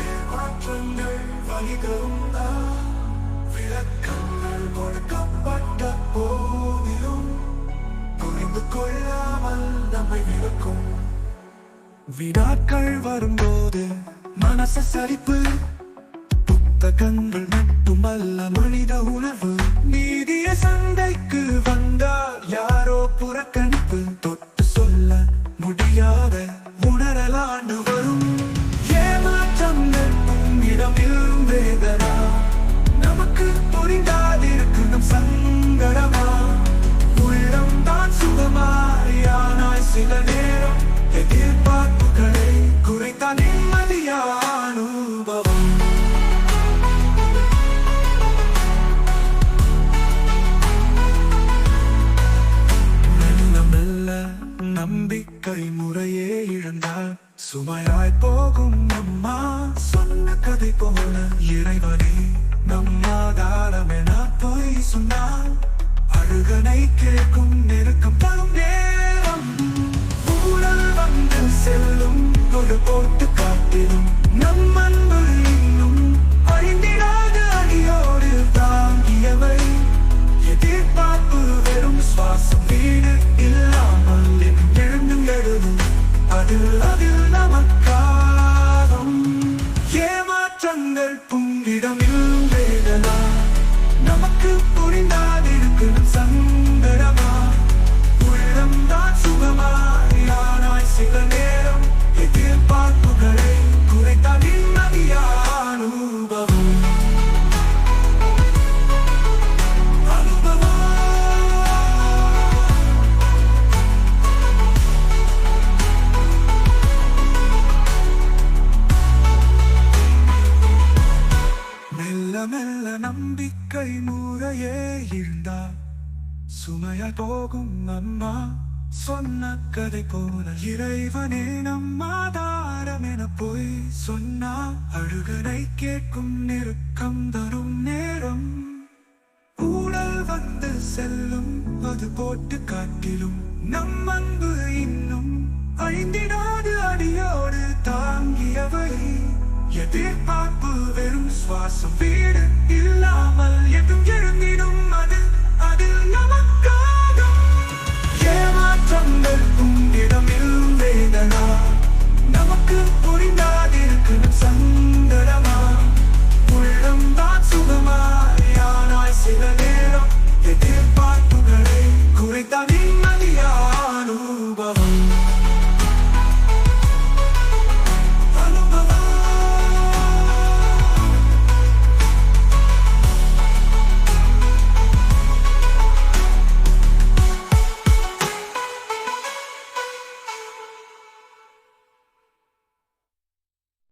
ஏமாற்றங்கள் வழிகளும் விளக்கங்கள் கொடுக்கப்பட்ட போதிலும் புரிந்து கொள்ளாமல் நம்மை விளக்கும் வினாக்கள் வரும்போது மனச சரிப்பு புத்தகங்கள் மட்டுமல்ல மனித உணர்வு உணரலாண்டு வரும். ஏமாற்றம் நிற்கும் உன்னிடமில் வேதனா. நமக்கு புரிந்தாதிருக்கும் நம் சங்கடமா? உள்ளம் தான் சுகமாயானாய் சில நேரம் எதிர்பார்ப்புகளை குறைத்தான் நிம்மதியானுபவம் நம்பிக்கை முறைய சுமையாய் போகும் அம்மா சொன்ன கதை போல இறைவனே நம்மாதாரம் என பொய் சொன்னால் அழுகனை கேட்கும் நெருக்கம் தரும் நம்பிக்கை முறையே இருந்தா சுமைய போகும் அம்மா. சொன்ன கதை போல இறைவனே நம் ஆதாரம் என போய் சொன்னா அழுகனை கேட்கும் நெருக்கம் தரும் நேரம். ஊழல் வந்து செல்லும் அது போட்டு காட்டிலும். நம் அன்பு இன்னும் ஐந்திடாது அடியோடு தாங்கியவை. எதிர்பார்ப்பு